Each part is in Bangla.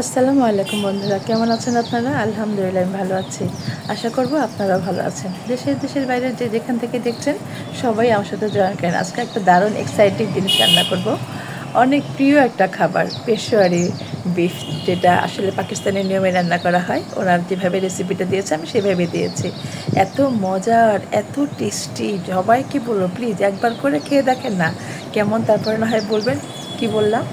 আসসালামু আলাইকুম বন্ধুরা, কেমন আছেন আপনারা? আলহামদুলিল্লাহ, আমি ভালো আছি। আশা করব আপনারাও ভালো আছেন। দেশের দেশের বাইরে যে যেখান থেকে দেখছেন, সবাই আমার সাথে জয়েন করেন। আজকে একটা দারুণ এক্সাইটিং জিনিস রান্না করব। অনেক প্রিয় একটা খাবার পেশোয়ারি বিফ যেটা আসলে পাকিস্তানের নিয়মে রান্না করা হয়। ওনার যেভাবে রেসিপিটা দিয়েছে, আমি সেভাবে দিয়েছি। এত মজার, এত টেস্টি সবাইকে বলব প্লিজ একবার করে খেয়ে দেখেন না। কেমন তারপরে না হয় বলবেন, কি বললাম?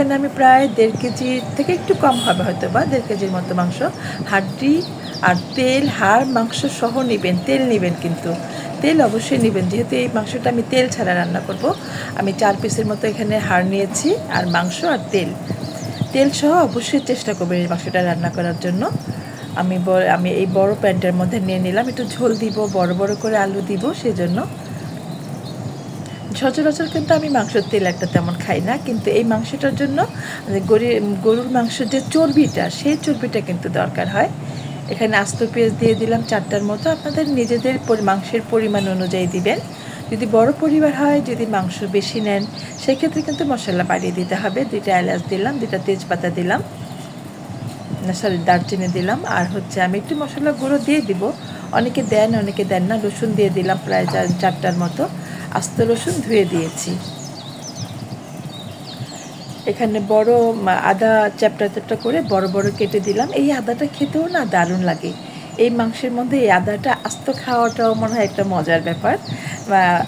এখানে আমি প্রায় দেড় কেজি থেকে একটু কম হবে হয়তো বা, দেড় কেজির মতো মাংস। হাড্ডি আর তেল, হাড়, মাংস সহ নেবেন, তেল নেবেন কিন্তু। তেল অবশ্যই নেবেন, যেহেতু এই মাংসটা আমি তেল ছাড়া রান্না করব। আমি চার পিসের মতো এখানে হাড় নিয়েছি আর মাংস আর তেল। তেল সহ অবশ্যই চেষ্টা করবেন এই মাংসটা রান্না করার জন্য। আমি আমি এই বড় প্যান্টের মধ্যে নিয়ে নিলাম, একটু ঝোল দিব, বড় বড় করে আলু দিব, সেজন্য। সচরাচর কিন্তু আমি মাংসের তেল একটা তেমন খাই না, কিন্তু এই মাংসটার জন্য গরুর মাংস যে চর্বিটা, সেই চর্বিটা কিন্তু দরকার হয়। এখানে আস্ত পেঁয়াজ দিয়ে দিলাম চারটার মতো, আপনাদের নিজেদের মাংসের পরিমাণ অনুযায়ী দিবেন। যদি বড় পরিবার হয়, যদি মাংস বেশি নেন, সেক্ষেত্রে কিন্তু মশলা বাড়িয়ে দিতে হবে। দুইটা এলাচ দিলাম, দুইটা তেজপাতা দিলাম সরি দারচিনি দিলাম, আর হচ্ছে আমি একটু মশলা গুঁড়ো দিয়ে দিব। অনেকে দেন অনেকে দেন না, রসুন দিয়ে দিলাম প্রায় চারটার মতো। আস্ত রসুন ধুয়ে দিয়েছি। এখানে বড় আদা চ্যাপটা চ্যাপটা করে বড় বড় কেটে দিলাম। এই আদাটা খেতেও না দারুণ লাগে। এই মাংসের মধ্যে এই আদাটা আস্ত খাওয়াটাও মনে হয় একটা মজার ব্যাপার।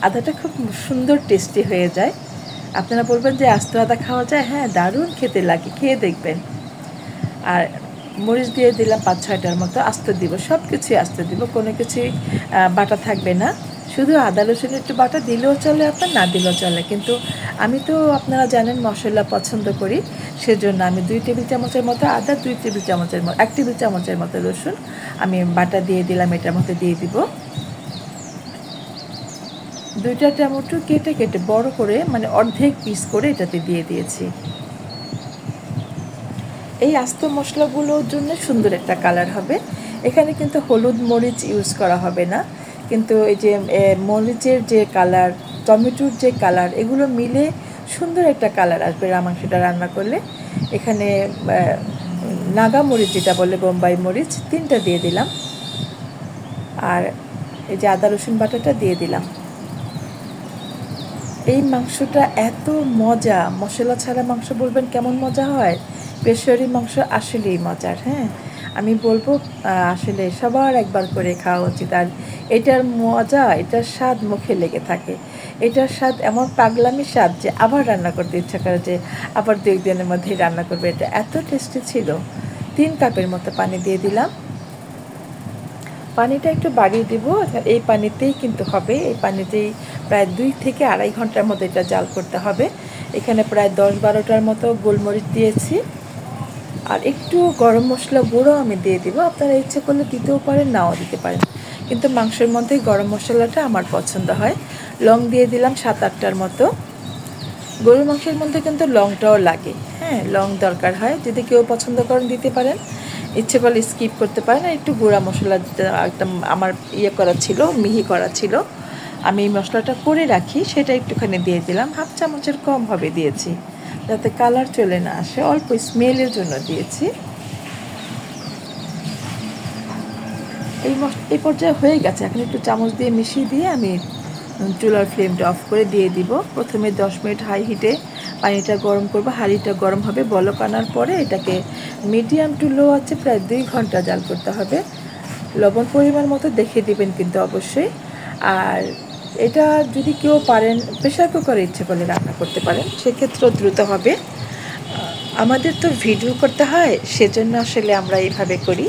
আদাটা খুব সুন্দর টেস্টি হয়ে যায়। আপনারা বলবেন যে আস্ত আদা খাওয়া যায়? হ্যাঁ দারুণ খেতে লাগে, খেয়ে দেখবেন। আর মরিচ দিয়ে দিলাম পাঁচ ছয়টার মতো, আস্ত দিব সব কিছুই আস্ত দিব, কোনো কিছুই বাটা থাকবে না। শুধু আদা রসুন একটু বাটা দিলেও চলে আপনার, না দিলেও চলে। কিন্তু আমি তো আপনারা জানেন মশলা পছন্দ করি, সেজন্য আমি দুই টেবিল চামচের মতো আদা, দুই টেবিল চামচের মতো এক টেবিল চামচের মতো রসুন আমি বাটা দিয়ে দিলাম, এটার মধ্যে দিয়ে দিব। দুইটা টমেটো কেটে কেটে বড় করে মানে অর্ধেক পিস করে এটাতে দিয়ে দিয়েছি। এই আস্ত মশলাগুলোর জন্য সুন্দর একটা কালার হবে। এখানে কিন্তু হলুদ মরিচ ইউজ করা হবে না। কিন্তু এই যে মরিচের যে কালার টমেটোর যে কালার এগুলো মিলে সুন্দর একটা কালার আসবে মাংসটা রান্না করলে। এখানে নাগা মরিচ যেটা বলে বোম্বাই মরিচ, তিনটা দিয়ে দিলাম। আর এই যে আদা, রসুন বাটাটা দিয়ে দিলাম। এই মাংসটা এত মজা, মশলা ছাড়া মাংস বলবেন কেমন মজা হয়? পেশরি মাংস আসলেই মজার হ্যাঁ? আমি বলব আসলে সবার একবার করে খাওয়া উচিত। আর এটার মজা, এটার স্বাদ মুখে লেগে থাকে। এটার স্বাদ এমন পাগলামি স্বাদ যে আবার রান্না করতে ইচ্ছা করে যে আবার দু একদিনের মধ্যেই রান্না করবে। এটা এত টেস্টি ছিল। তিন কাপের মতো পানি দিয়ে দিলাম। পানিটা একটু বাড়িয়ে দিব। এই পানিতেই কিন্তু হবে। এই পানিতেই প্রায় দুই থেকে আড়াই ঘণ্টার মধ্যে এটা জাল করতে হবে। এখানে প্রায় দশ বারোটার মতো গোলমরিচ দিয়েছি। আর একটু গরম মশলা গুঁড়ো আমি দিয়ে দিব। আপনারা ইচ্ছে করলে দিতেও পারেন, নাও দিতে পারেন। কিন্তু মাংসের মধ্যে গরম মশলাটা আমার পছন্দ হয়। লং দিয়ে দিলাম সাত আটটার মতো। গরুর মাংসের মধ্যে কিন্তু লংটাও লাগে। হ্যাঁ লং দরকার হয়। যদি কেউ পছন্দ করেন দিতে পারেন। ইচ্ছে করলে স্কিপ করতে পারেন। আর একটু গুঁড়া মশলা একদম আমার ইয়ে করা ছিল, মিহি করা ছিল। আমি এই মশলাটা করে রাখি। সেটা একটুখানি দিয়ে দিলাম। হাফ চামচের কমভাবে দিয়েছি। যাতে কালার চলে না আসে, অল্প স্মেলের জন্য দিয়েছি। এই এই পর্যায়ে হয়ে গেছে। এখন একটু চামচ দিয়ে মিশিয়ে দিয়ে আমি চুলার ফ্লেমটা অফ করে দিয়ে দিব। প্রথমে দশ মিনিট হাই হিটে পানিটা গরম করব। হাঁড়িটা গরম হবে। বলক আনার পরে এটাকে মিডিয়াম টু লো আছে, প্রায় দুই ঘণ্টা জাল করতে হবে। লবণ পরিমাণ মতো দেখে দিবেন কিন্তু অবশ্যই। আর এটা যদি কেউ পারেন প্রেশার কুকারে ইচ্ছে করলে রান্না করতে পারেন, সেক্ষেত্রেও দ্রুত হবে। আমাদের তো ভিডিও করতে হয়, সেজন্য আসলে আমরা এইভাবে করি।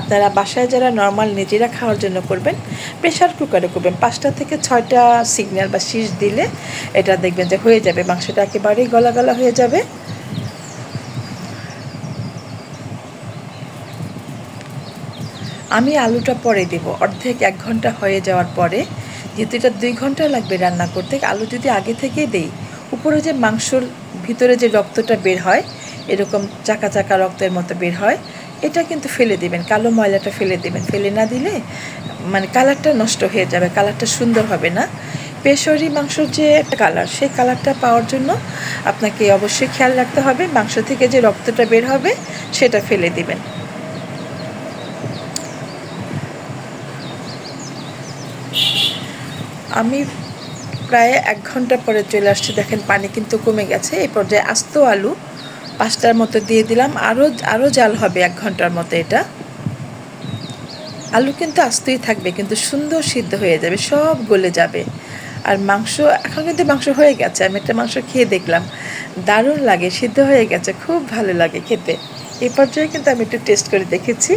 আপনারা বাসায় যারা নর্মাল নিজেরা খাওয়ার জন্য করবেন প্রেশার কুকারে করবেন। পাঁচটা থেকে ছয়টা সিগন্যাল বা শীষ দিলে এটা দেখবেন যে হয়ে যাবে, মাংসটা একেবারেই গলা গলা হয়ে যাবে। আমি আলুটা পরে দেব। অর্ধেক এক ঘণ্টা হয়ে যাওয়ার পরে যেহেতু এটা দুই ঘণ্টা লাগবে রান্না করতে, আলু যদি আগে থেকে দেই, উপরে যে মাংসর ভিতরে যে রক্তটা বের হয়, এরকম চাকা চাকা রক্তের মতো বের হয়, এটা কিন্তু ফেলে দেবেন, কালো ময়লাটা ফেলে দেবেন। ফেলে না দিলে মানে কালারটা নষ্ট হয়ে যাবে কালারটা সুন্দর হবে না। পেশরি মাংসর যে একটা কালার সেই কালারটা পাওয়ার জন্য আপনাকে অবশ্যই খেয়াল রাখতে হবে, মাংস থেকে যে রক্তটা বের হবে, সেটা ফেলে দিবেন। আমি প্রায় এক ঘণ্টা পরে চলে আসছি। দেখেন পানি কিন্তু কমে গেছে। এই পর্যায়ে আস্ত আলু পাঁচটার মতো দিয়ে দিলাম। আরও আরও জাল হবে এক ঘণ্টার মতো এটা। আলু কিন্তু আস্তই থাকবে, কিন্তু সুন্দর সিদ্ধ হয়ে যাবে, সব গলে যাবে। আর মাংস, এখন কিন্তু মাংস হয়ে গেছে। আমি একটা মাংস খেয়ে দেখলাম। দারুণ লাগে, সিদ্ধ হয়ে গেছে, খুব ভালো লাগে খেতে। এই পর্যায়ে কিন্তু আমি একটু টেস্ট করে দেখেছি।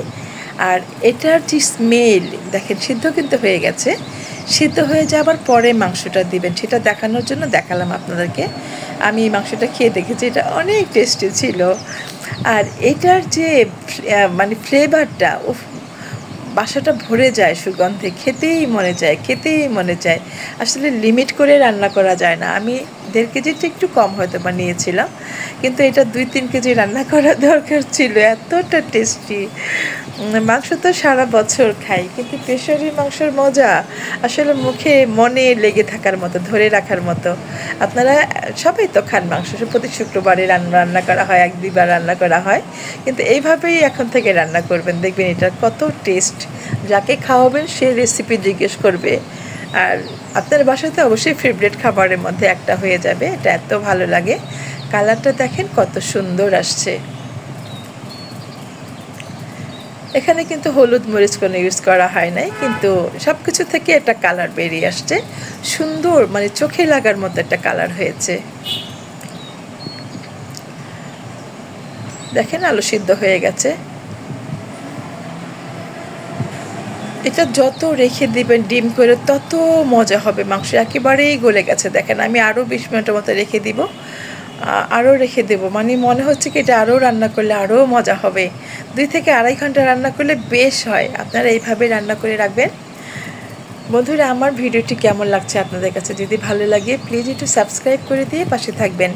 আর এটার যে স্মেল, দেখেন সিদ্ধ কিন্তু হয়ে গেছে। সিদ্ধ হয়ে যাওয়ার পরে মাংসটা দিবেন। সেটা দেখানোর জন্য দেখালাম আপনাদেরকে। আমি এই মাংসটা খেয়ে দেখেছি, এটা অনেক টেস্টি ছিল। আর এটার যে মানে ফ্লেভারটা ও বাসাটা ভরে যায় সুগন্ধে, খেতেই মনে চায়, খেতেই মনে চায়। আসলে লিমিট করে রান্না করা যায় না। আমি দেড় কেজিটা একটু কম হয়তো বা নিয়েছিলাম, কিন্তু এটা দুই তিন কেজি রান্না করা দরকার ছিল, এতটা টেস্টি মাংস তো সারা বছর খাই, কিন্তু পেশরি মাংসের মজা আসলে মুখে মনে লেগে থাকার মতো, ধরে রাখার মতো। আপনারা, সবাই তো খান মাংস প্রতি শুক্রবারে রান্না রান্না করা হয়, এক দুইবার রান্না করা হয়, কিন্তু এইভাবেই এখন থেকে রান্না করবেন, দেখবেন এটার কত টেস্ট যাকে খাওয়াবেন সে রেসিপি জিজ্ঞেস করবে আর আপনার বাসাতে অবশ্যই ফেভারিট খাবারের মধ্যে একটা হয়ে যাবে, এটা এত ভালো লাগে। কালারটা দেখেন কত সুন্দর আসছে। এখানে কিন্তু হলুদ মরিচ কোনো ইউজ করা হয় নাই, কিন্তু সব কিছু থেকে একটা কালার বেরিয়ে আসছে। সুন্দর মানে চোখে লাগার মতো একটা কালার হয়েছে। দেখেন আলু সিদ্ধ হয়ে গেছে। এটা যত রেখে দিবেন, ডিম করে তত মজা হবে, মাংস একেবারেই গলে গেছে। দেখেন, আমি আরও বিশ মিনিটের মতো রেখে দিব। আরও রেখে দেব। মানে মনে হচ্ছে কি এটা আরও রান্না করলে আরও মজা হবে। দুই থেকে আড়াই ঘণ্টা রান্না করলে বেশ হয়। আপনারা এইভাবে রান্না করে রাখবেন। বন্ধুরা, আমার ভিডিওটি কেমন লাগছে আপনাদের কাছে যদি ভালো লাগে প্লিজ একটু সাবস্ক্রাইব করে দিয়ে পাশে থাকবেন।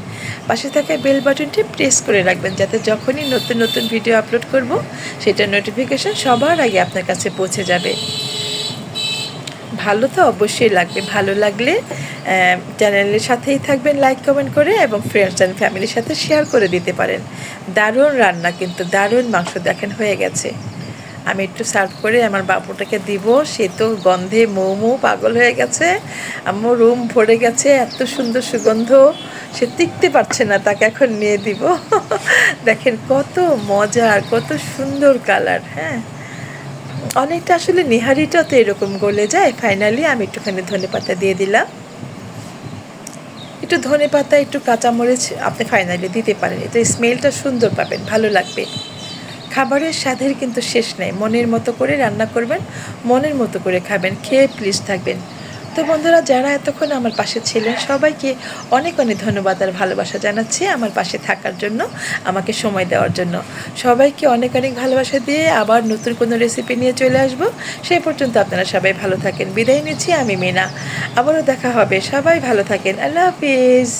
পাশে থাকা বেল বাটনটি প্রেস করে রাখবেন, যাতে যখনই নতুন নতুন ভিডিও আপলোড করব, সেটা নোটিফিকেশান সবার আগে আপনার কাছে পৌঁছে যাবে। ভালো তো অবশ্যই লাগবে। ভালো লাগলে চ্যানেলের সাথেই থাকবেন লাইক কমেন্ট করে এবং ফ্রেন্ডস অ্যান্ড ফ্যামিলির সাথে শেয়ার করে দিতে পারেন। দারুণ রান্না কিন্তু, দারুণ মাংস দেখেন, হয়ে গেছে। আমি একটু সার্ভ করে আমার বাবুটাকে দিব। সে তো গন্ধে মৌ মৌ পাগল হয়ে গেছে। আমার রুম ভরে গেছে, এত সুন্দর সুগন্ধ। সে টিকতে পারছে না, তাকে এখন নিয়ে দিব। দেখেন কত মজার, কত সুন্দর কালার হ্যাঁ। অনেকটা আসলে নিহারিটা তো এরকম গলে যায়। ফাইনালি আমি একটুখানি ধনে পাতা দিয়ে দিলাম। একটু ধনে পাতা, একটু কাঁচামরিচ, আপনি ফাইনালি দিতে পারেন। এটা স্মেলটা সুন্দর পাবেন, ভালো লাগবে। খাবারের স্বাদের কিন্তু শেষ নেই। মনের মতো করে রান্না করবেন, মনের মতো করে খাবেন, খেয়ে প্লিজ থাকবেন। তো বন্ধুরা, যারা এতক্ষণ আমার পাশে ছিলেন, সবাইকে অনেক অনেক ধন্যবাদ আর ভালোবাসা জানাচ্ছি আমার পাশে থাকার জন্য, আমাকে সময় দেওয়ার জন্য। সবাইকে অনেক অনেক ভালোবাসা দিয়ে আবার নতুন কোনো রেসিপি নিয়ে চলে আসব। সেই পর্যন্ত আপনারা সবাই ভালো থাকেন। বিদায় নিচ্ছি, আমি মিনা। আবারও দেখা হবে। সবাই ভালো থাকেন। আল্লাহ হাফিজ।